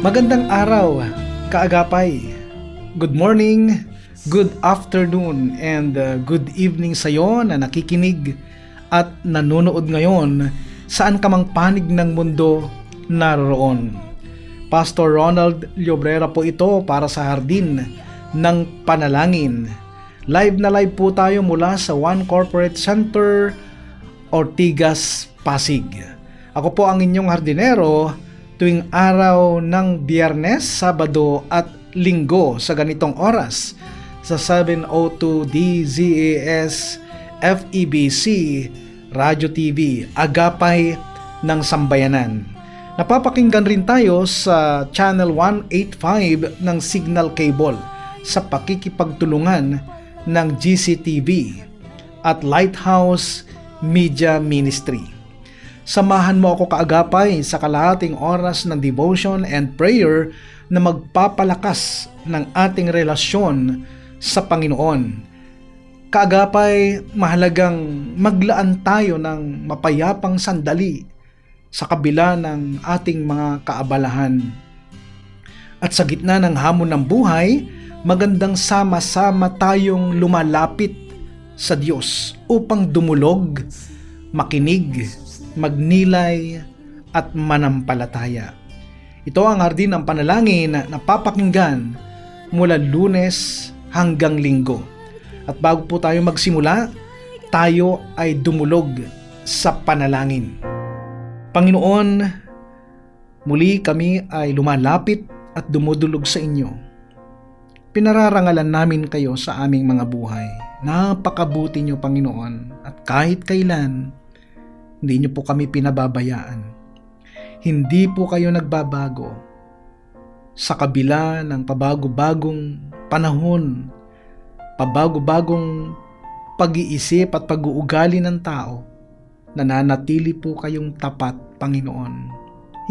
Magandang araw, kaagapay. Good morning, good afternoon, and uh, good evening sa iyo na nakikinig at nanonood ngayon saan ka mang panig ng mundo naroon. Pastor Ronald Llobrera po ito para sa Hardin ng Panalangin. Live na live po tayo mula sa One Corporate Center, Ortigas, Pasig. Ako po ang inyong hardinero tuwing araw ng biyernes, sabado at linggo sa ganitong oras sa 702 DZAS FEBC Radio TV Agapay ng Sambayanan. Napapakinggan rin tayo sa Channel 185 ng Signal Cable sa pakikipagtulungan ng GCTV at Lighthouse Media Ministry. Samahan mo ako kaagapay sa kalahating oras ng devotion and prayer na magpapalakas ng ating relasyon sa Panginoon. Kaagapay, mahalagang maglaan tayo ng mapayapang sandali sa kabila ng ating mga kaabalahan. At sa gitna ng hamon ng buhay, magandang sama-sama tayong lumalapit sa Diyos upang dumulog, makinig, magnilay at manampalataya. Ito ang hardin ng panalangin na napapakinggan mula lunes hanggang linggo. At bago po tayo magsimula, tayo ay dumulog sa panalangin. Panginoon, muli kami ay lumalapit at dumudulog sa inyo. Pinararangalan namin kayo sa aming mga buhay. Napakabuti niyo, Panginoon, at kahit kailan, hindi niyo po kami pinababayaan. Hindi po kayo nagbabago. Sa kabila ng pabago-bagong panahon, pabago-bagong pag-iisip at pag-uugali ng tao, nananatili po kayong tapat, Panginoon.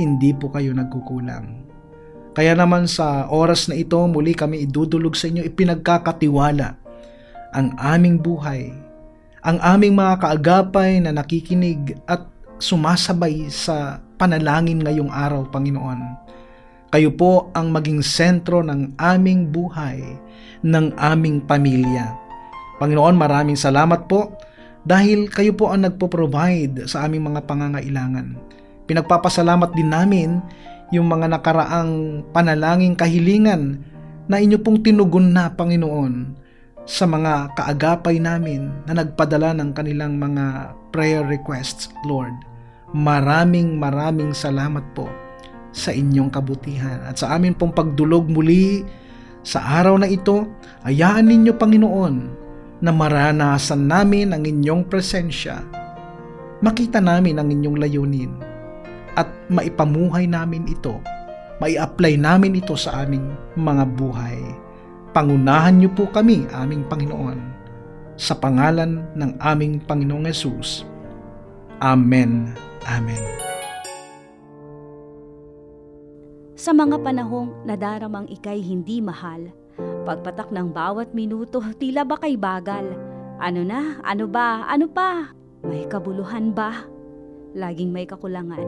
Hindi po kayo nagkukulang. Kaya naman sa oras na ito, muli kami idudulog sa inyo, ipinagkakatiwala ang aming buhay, ang aming mga kaagapay na nakikinig at sumasabay sa panalangin ngayong araw, Panginoon. Kayo po ang maging sentro ng aming buhay, ng aming pamilya. Panginoon, maraming salamat po dahil kayo po ang nagpo-provide sa aming mga pangangailangan. Pinagpapasalamat din namin yung mga nakaraang panalangin kahilingan na inyo pong tinugon na, Panginoon, sa mga kaagapay namin na nagpadala ng kanilang mga prayer requests, Lord. Maraming maraming salamat po sa inyong kabutihan at sa amin pong pagdulog muli sa araw na ito, ayaan ninyo Panginoon na maranasan namin ang inyong presensya. Makita namin ang inyong layunin at maipamuhay namin ito. Mai-apply namin ito sa aming mga buhay. Pangunahan niyo po kami, aming Panginoon, sa pangalan ng aming Panginoong Yesus. Amen. Amen. Sa mga panahong nadaramang ikay hindi mahal, pagpatak ng bawat minuto tila ba kay bagal. Ano na? Ano ba? Ano pa? May kabuluhan ba? Laging may kakulangan.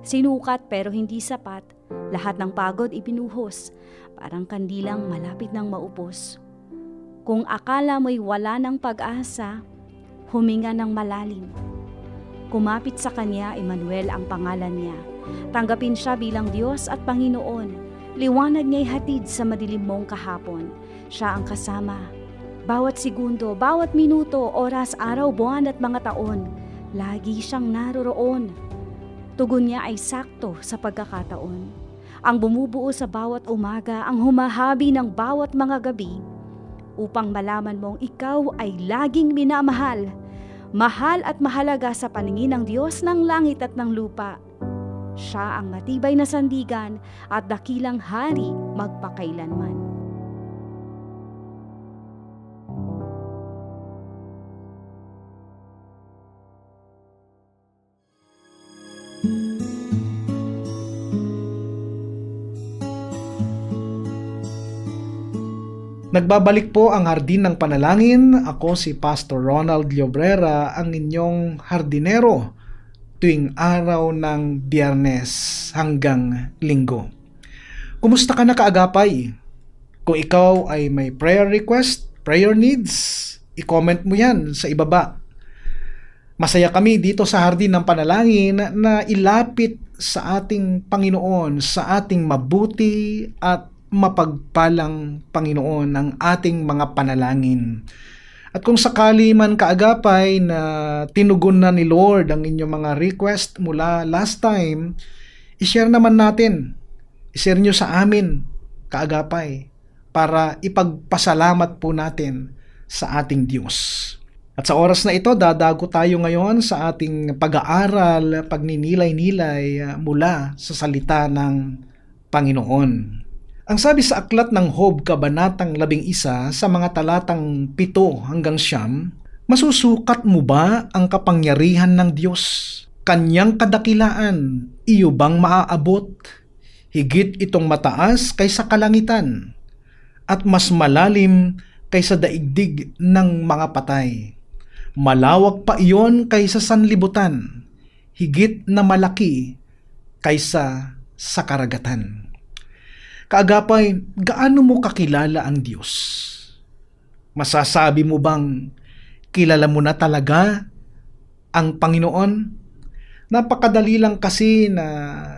Sinukat pero hindi sapat, lahat ng pagod ibinuhos, parang kandilang malapit ng maupos. Kung akala mo'y wala ng pag-asa, huminga ng malalim. Kumapit sa kanya, Emmanuel ang pangalan niya. Tanggapin siya bilang Diyos at Panginoon. Liwanag niya'y hatid sa madilim mong kahapon. Siya ang kasama. Bawat segundo, bawat minuto, oras, araw, buwan at mga taon, lagi siyang naroroon. Tugon niya ay sakto sa pagkakataon. Ang bumubuo sa bawat umaga, ang humahabi ng bawat mga gabi, upang malaman mong ikaw ay laging minamahal. Mahal at mahalaga sa paningin ng Diyos ng langit at ng lupa. Siya ang matibay na sandigan at dakilang hari magpakailanman. Nagbabalik po ang Hardin ng Panalangin. Ako si Pastor Ronald Llobrera, ang inyong hardinero tuwing araw ng biyernes hanggang linggo. Kumusta ka na kaagapay? Kung ikaw ay may prayer request, prayer needs, i-comment mo yan sa ibaba. Masaya kami dito sa Hardin ng Panalangin na ilapit sa ating Panginoon, sa ating mabuti at mapagpalang Panginoon ang ating mga panalangin. At kung sakali man kaagapay na tinugon na ni Lord ang inyong mga request mula last time, ishare naman natin. Ishare nyo sa amin kaagapay para ipagpasalamat po natin sa ating Diyos. At sa oras na ito, dadago tayo ngayon sa ating pag-aaral, pagninilay-nilay uh, mula sa salita ng Panginoon. Ang sabi sa aklat ng Hob Kabanatang 11 sa mga talatang 7 hanggang siyam, Masusukat mo ba ang kapangyarihan ng Diyos? Kanyang kadakilaan, iyo bang maaabot? Higit itong mataas kaysa kalangitan, at mas malalim kaysa daigdig ng mga patay. Malawak pa iyon kaysa sanlibutan, higit na malaki kaysa sa karagatan. Kaagapay, gaano mo kakilala ang Diyos? Masasabi mo bang kilala mo na talaga ang Panginoon? Napakadali lang kasi na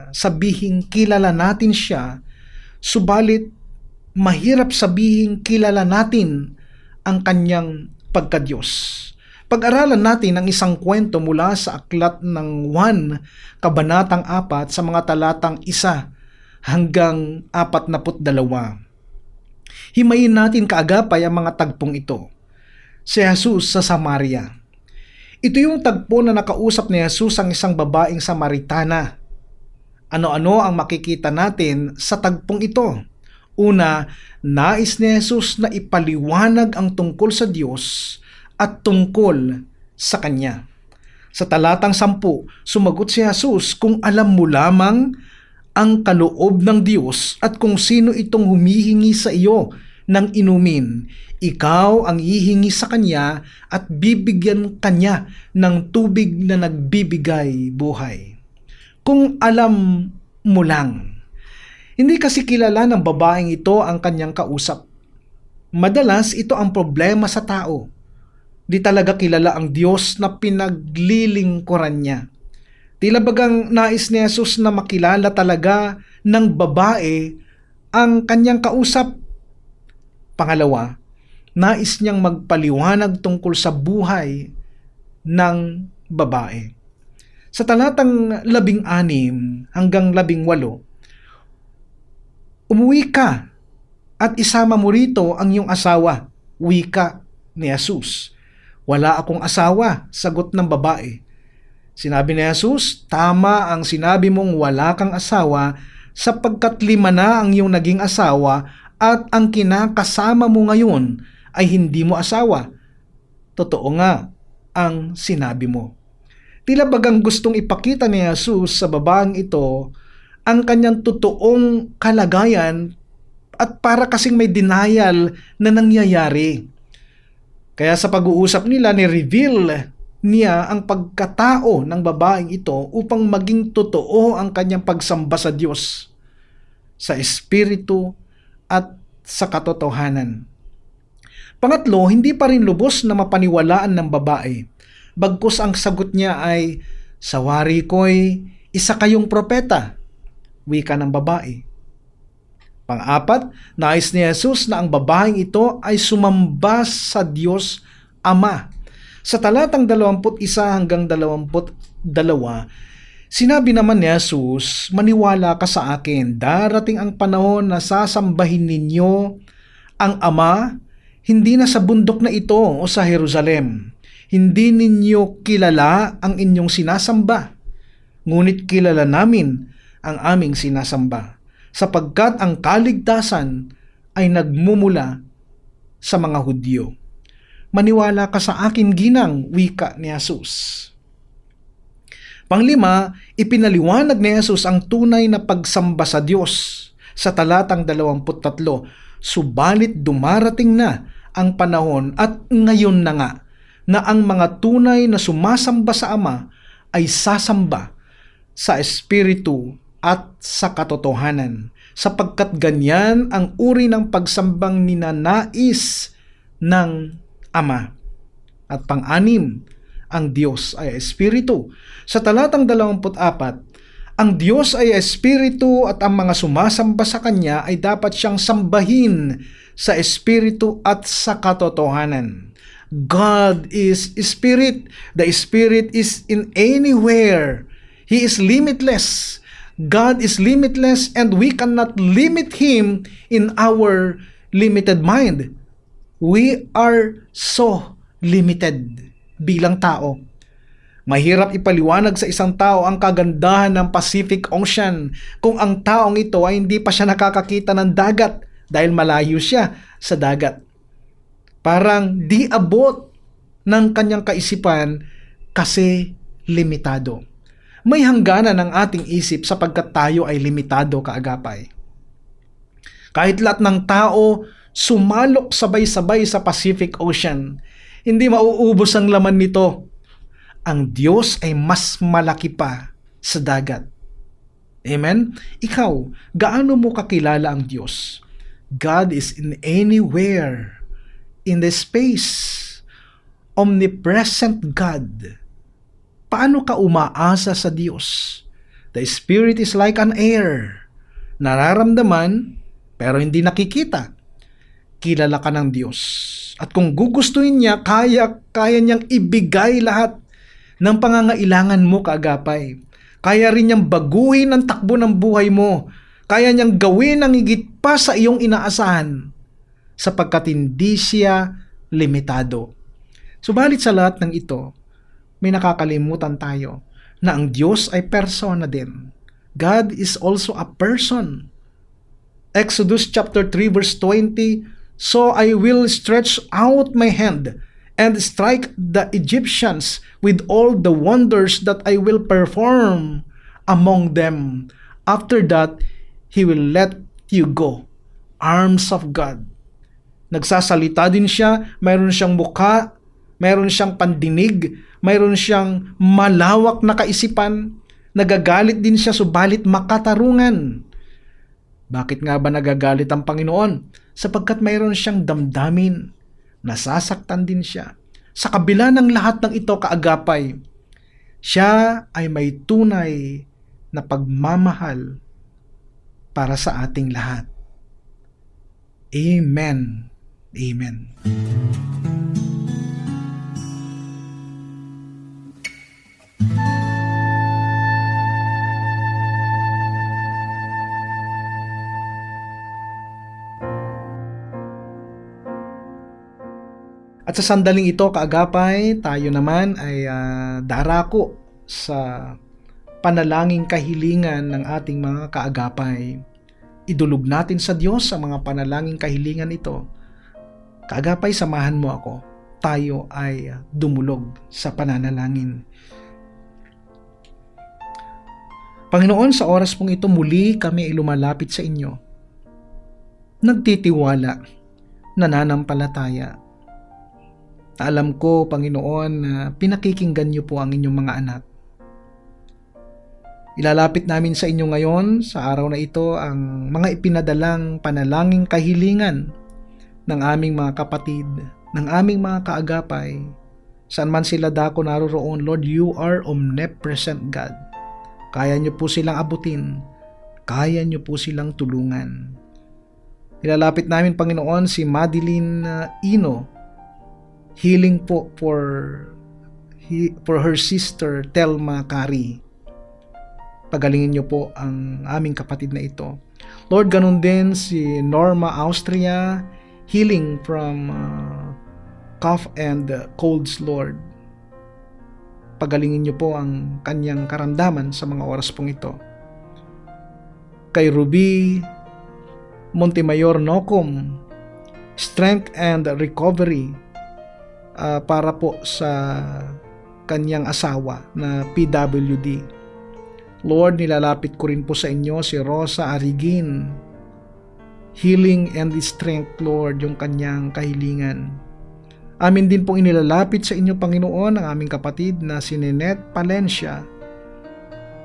sabihin kilala natin siya, subalit mahirap sabihin kilala natin ang kanyang pagkadyos. Pag-aralan natin ang isang kwento mula sa aklat ng 1, kabanatang 4 sa mga talatang 1 hanggang 42. Himayin natin kaagapay ang mga tagpong ito. Si Jesus sa Samaria. Ito yung tagpo na nakausap ni Jesus ang isang babaeng Samaritana. Ano-ano ang makikita natin sa tagpong ito? Una, nais ni Jesus na ipaliwanag ang tungkol sa Diyos at tungkol sa Kanya. Sa talatang sampu, sumagot si Jesus kung alam mo lamang ang kaloob ng Diyos at kung sino itong humihingi sa iyo ng inumin. Ikaw ang hihingi sa Kanya at bibigyan Kanya ng tubig na nagbibigay buhay. Kung alam mo lang, hindi kasi kilala ng babaeng ito ang kanyang kausap. Madalas ito ang problema sa tao. Di talaga kilala ang Diyos na pinaglilingkuran niya. Tila bagang nais ni Jesus na makilala talaga ng babae ang kanyang kausap. Pangalawa, nais niyang magpaliwanag tungkol sa buhay ng babae. Sa talatang labing anim hanggang labing walo, umuwi ka at isama mo rito ang iyong asawa, wika ni Jesus. Wala akong asawa, sagot ng babae. Sinabi ni Jesus, tama ang sinabi mong wala kang asawa sapagkat lima na ang iyong naging asawa at ang kinakasama mo ngayon ay hindi mo asawa. Totoo nga ang sinabi mo. Tila bagang gustong ipakita ni Jesus sa babaeng ito ang kanyang totoong kalagayan at para kasing may denial na nangyayari. Kaya sa pag-uusap nila ni-reveal niya ang pagkatao ng babaeng ito upang maging totoo ang kanyang pagsamba sa Diyos, sa Espiritu at sa katotohanan. Pangatlo, hindi pa rin lubos na mapaniwalaan ng babae. Bagkus ang sagot niya ay, Sawari ko'y isa kayong propeta. Wika ng babae. Pang-apat, nais ni Jesus na ang babaeng ito ay sumamba sa Diyos Ama. Sa talatang 21 hanggang 22, sinabi naman ni Jesus, Maniwala ka sa akin, darating ang panahon na sasambahin ninyo ang Ama, hindi na sa bundok na ito o sa Jerusalem. Hindi ninyo kilala ang inyong sinasamba, ngunit kilala namin ang aming sinasamba, sapagkat ang kaligtasan ay nagmumula sa mga Hudyo. Maniwala ka sa akin ginang, wika ni Jesus. Panglima, ipinaliwanag ni Jesus ang tunay na pagsamba sa Diyos sa talatang 23. Subalit dumarating na ang panahon at ngayon na nga na ang mga tunay na sumasamba sa Ama ay sasamba sa Espiritu at sa katotohanan sapagkat ganyan ang uri ng pagsambang ninanais ng Ama. At pang-anim, ang Diyos ay Espiritu. Sa talatang 24, ang Diyos ay Espiritu at ang mga sumasamba sa Kanya ay dapat siyang sambahin sa Espiritu at sa katotohanan. God is Spirit. The Spirit is in anywhere. He is limitless. God is limitless and we cannot limit Him in our limited mind. We are so limited bilang tao. Mahirap ipaliwanag sa isang tao ang kagandahan ng Pacific Ocean kung ang taong ito ay hindi pa siya nakakakita ng dagat dahil malayo siya sa dagat. Parang di abot ng kanyang kaisipan kasi limitado. May hangganan ang ating isip sapagkat tayo ay limitado kaagapay. Kahit lahat ng tao sumalok sabay-sabay sa Pacific Ocean, hindi mauubos ang laman nito. Ang Diyos ay mas malaki pa sa dagat. Amen? Ikaw, gaano mo kakilala ang Diyos? God is in anywhere in the space. Omnipresent God. Paano ka umaasa sa Diyos? The Spirit is like an air. Nararamdaman, pero hindi nakikita. Kilala ka ng Diyos. At kung gugustuhin niya, kaya, kaya niyang ibigay lahat ng pangangailangan mo kaagapay. Kaya rin niyang baguhin ang takbo ng buhay mo. Kaya niyang gawin ang higit pa sa iyong inaasahan sapagkat hindi siya limitado. Subalit sa lahat ng ito, may nakakalimutan tayo na ang Diyos ay persona din. God is also a person. Exodus chapter 3 verse 20, So I will stretch out my hand and strike the Egyptians with all the wonders that I will perform among them. After that, He will let you go. Arms of God. Nagsasalita din siya, mayroon siyang mukha, mayroon siyang pandinig, mayroon siyang malawak na kaisipan, nagagalit din siya subalit makatarungan. Bakit nga ba nagagalit ang Panginoon? Sapagkat mayroon siyang damdamin, nasasaktan din siya. Sa kabila ng lahat ng ito kaagapay, siya ay may tunay na pagmamahal para sa ating lahat. Amen. Amen. At sa sandaling ito, kaagapay, tayo naman ay ah, darako sa panalangin kahilingan ng ating mga kaagapay. Idulog natin sa Diyos ang mga panalangin kahilingan ito. Kaagapay, samahan mo ako. Tayo ay ah, dumulog sa pananalangin. Panginoon, sa oras pong ito muli kami ay lumalapit sa inyo. Nagtitiwala, nananampalataya, alam ko, Panginoon, na pinakikinggan niyo po ang inyong mga anak. Ilalapit namin sa inyo ngayon, sa araw na ito, ang mga ipinadalang panalangin kahilingan ng aming mga kapatid, ng aming mga kaagapay. Saan man sila dako naroroon, Lord, you are omnipresent God. Kaya niyo po silang abutin. Kaya niyo po silang tulungan. Nilalapit namin, Panginoon, si Madeline uh, Ino. Healing po for he, for her sister Telma Kari. Pagalingin niyo po ang aming kapatid na ito. Lord, ganun din si Norma Austria, healing from uh, cough and colds, Lord. Pagalingin niyo po ang kanyang karamdaman sa mga oras pong ito. Kay Ruby Montemayor Nocum, strength and recovery uh, para po sa kanyang asawa na PWD. Lord, nilalapit ko rin po sa inyo si Rosa Arigin. Healing and strength, Lord, yung kanyang kahilingan. Amin din pong inilalapit sa inyo, Panginoon, ang aming kapatid na si Ninette Palencia.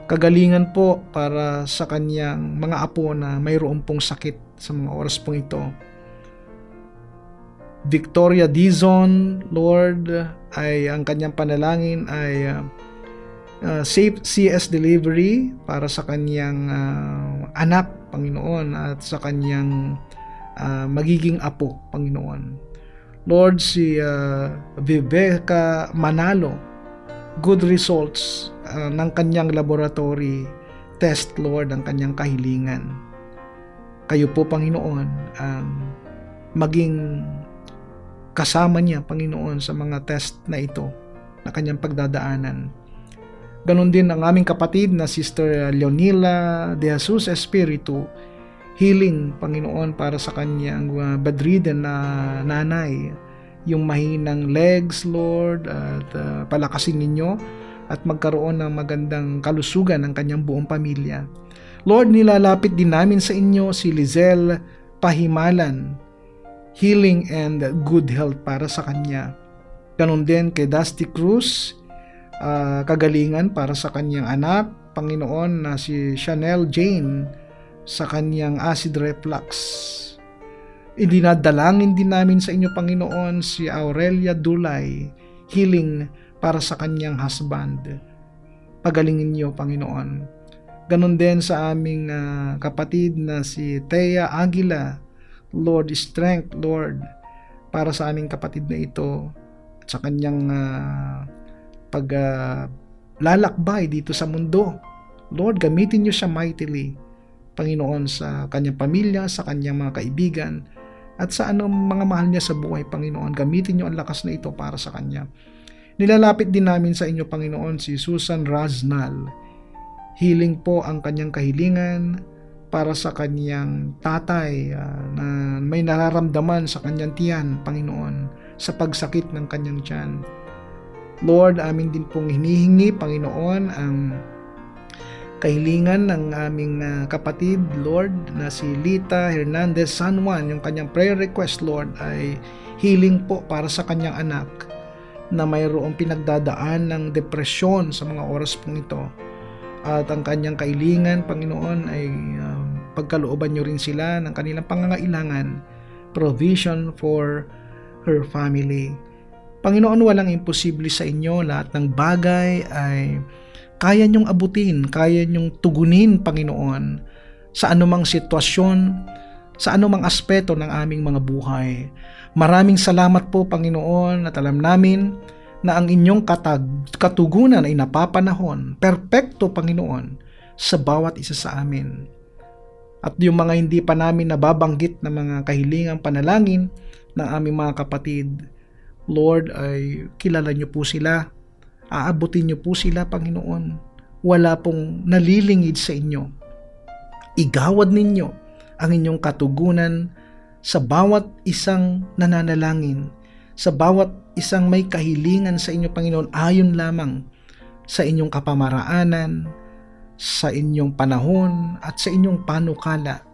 Kagalingan po para sa kanyang mga apo na mayroon pong sakit sa mga oras pong ito. Victoria Dizon, Lord, ay ang kanyang panalangin ay uh, safe CS delivery para sa kanyang uh, anak, Panginoon, at sa kanyang uh, magiging apo, Panginoon. Lord, si uh, Viveka Manalo, good results uh, ng kanyang laboratory test, Lord, ang kanyang kahilingan. Kayo po, Panginoon, ang maging kasama niya, Panginoon, sa mga test na ito na kanyang pagdadaanan. Ganon din ang aming kapatid na Sister Leonila de Jesus Espiritu, healing, Panginoon, para sa kanyang uh, bedridden na nanay, yung mahinang legs, Lord, at uh, palakasin ninyo at magkaroon ng magandang kalusugan ng kanyang buong pamilya. Lord, nilalapit din namin sa inyo si Lizelle Pahimalan, healing and good health para sa kanya. Ganon din kay Dusty Cruz, uh, kagalingan para sa kanyang anak, Panginoon na si Chanel Jane sa kanyang acid reflux. Idinadalangin din namin sa inyo, Panginoon, si Aurelia Dulay, healing para sa kanyang husband. Pagalingin niyo, Panginoon. Ganon din sa aming uh, kapatid na si Thea Aguila. Lord, strength, Lord, para sa aming kapatid na ito at sa kanyang uh, pag uh, lalakbay dito sa mundo. Lord, gamitin niyo siya mightily, Panginoon, sa kanyang pamilya, sa kanyang mga kaibigan, at sa anong mga mahal niya sa buhay, Panginoon. Gamitin niyo ang lakas na ito para sa kanya. Nilalapit din namin sa inyo, Panginoon, si Susan Raznal Healing po ang kanyang kahilingan para sa kanyang tatay uh, na may nararamdaman sa kanyang tiyan, Panginoon, sa pagsakit ng kanyang tiyan. Lord, amin din pong hinihingi, Panginoon, ang kahilingan ng aming uh, kapatid, Lord, na si Lita Hernandez San Juan. Yung kanyang prayer request, Lord, ay healing po para sa kanyang anak na mayroong pinagdadaan ng depresyon sa mga oras pong ito at ang kanyang kailingan, Panginoon, ay uh, pagkalooban niyo rin sila ng kanilang pangangailangan, provision for her family. Panginoon, walang imposible sa inyo. Lahat ng bagay ay kaya niyong abutin, kaya niyong tugunin, Panginoon, sa anumang sitwasyon, sa anumang aspeto ng aming mga buhay. Maraming salamat po, Panginoon, at alam namin na ang inyong katag, katugunan ay napapanahon, perpekto Panginoon, sa bawat isa sa amin. At yung mga hindi pa namin nababanggit na mga kahilingang panalangin ng aming mga kapatid, Lord, ay kilala niyo po sila. Aabutin niyo po sila, Panginoon. Wala pong nalilingid sa inyo. Igawad ninyo ang inyong katugunan sa bawat isang nananalangin sa bawat isang may kahilingan sa inyo, Panginoon, ayon lamang sa inyong kapamaraanan, sa inyong panahon, at sa inyong panukala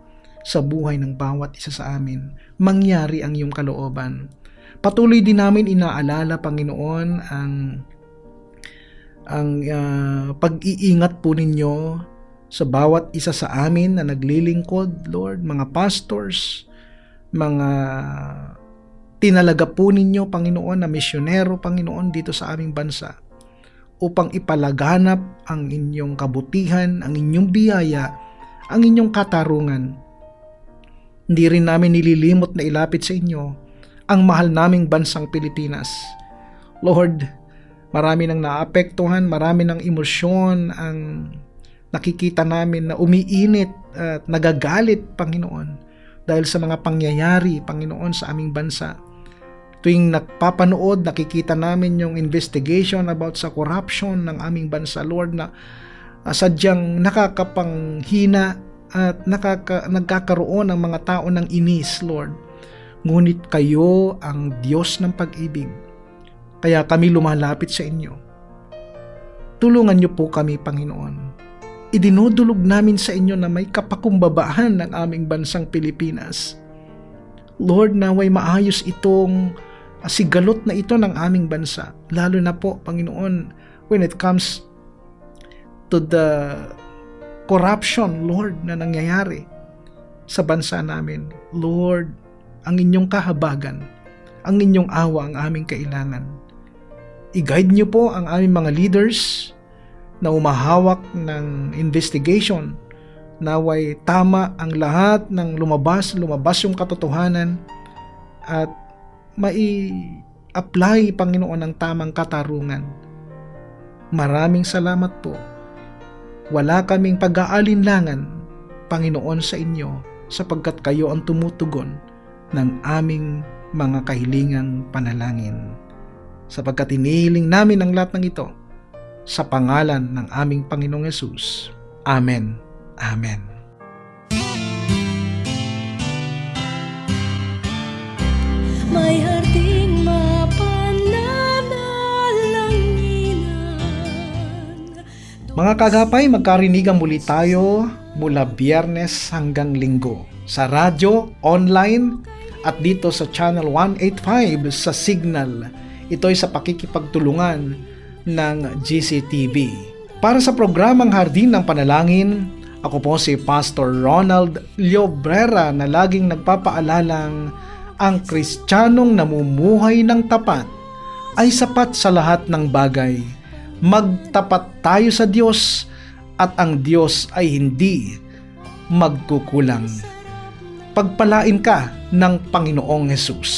sa buhay ng bawat isa sa amin. Mangyari ang iyong kalooban. Patuloy din namin inaalala, Panginoon, ang ang uh, pag-iingat po ninyo sa bawat isa sa amin na naglilingkod, Lord, mga pastors, mga Tinalaga po ninyo, Panginoon, na misyonero, Panginoon, dito sa aming bansa upang ipalaganap ang inyong kabutihan, ang inyong biyaya, ang inyong katarungan. Hindi rin namin nililimot na ilapit sa inyo ang mahal naming bansang Pilipinas. Lord, marami nang naapektuhan, marami ng emosyon ang nakikita namin na umiinit at nagagalit, Panginoon, dahil sa mga pangyayari, Panginoon, sa aming bansa. Tuwing nagpapanood, nakikita namin yung investigation about sa corruption ng aming bansa, Lord, na uh, sadyang nakakapanghina at nakaka, nagkakaroon ng mga tao ng inis, Lord. Ngunit kayo ang Diyos ng pag-ibig. Kaya kami lumalapit sa inyo. Tulungan niyo po kami, Panginoon. Idinudulog namin sa inyo na may kapakumbabaan ng aming bansang Pilipinas. Lord, naway maayos itong ah, sigalot na ito ng aming bansa. Lalo na po, Panginoon, when it comes to the corruption, Lord, na nangyayari sa bansa namin. Lord, ang inyong kahabagan, ang inyong awa ang aming kailangan. I-guide niyo po ang aming mga leaders na umahawak ng investigation naway tama ang lahat ng lumabas, lumabas yung katotohanan at mai-apply, Panginoon, ang tamang katarungan. Maraming salamat po. Wala kaming pag-aalinlangan, Panginoon, sa inyo sapagkat kayo ang tumutugon ng aming mga kahilingang panalangin. Sapagkat inihiling namin ang lahat ng ito sa pangalan ng aming Panginoong Yesus. Amen. Amen. May Mga kagapay, magkarinigan muli tayo mula biyernes hanggang linggo sa radyo, online, at dito sa channel 185 sa Signal. Ito ay sa pakikipagtulungan ng GCTV. Para sa programang Hardin ng Panalangin, ako po si Pastor Ronald Llobrera na laging nagpapaalalang ang kristyanong namumuhay ng tapat ay sapat sa lahat ng bagay. Magtapat tayo sa Diyos at ang Diyos ay hindi magkukulang. Pagpalain ka ng Panginoong Hesus.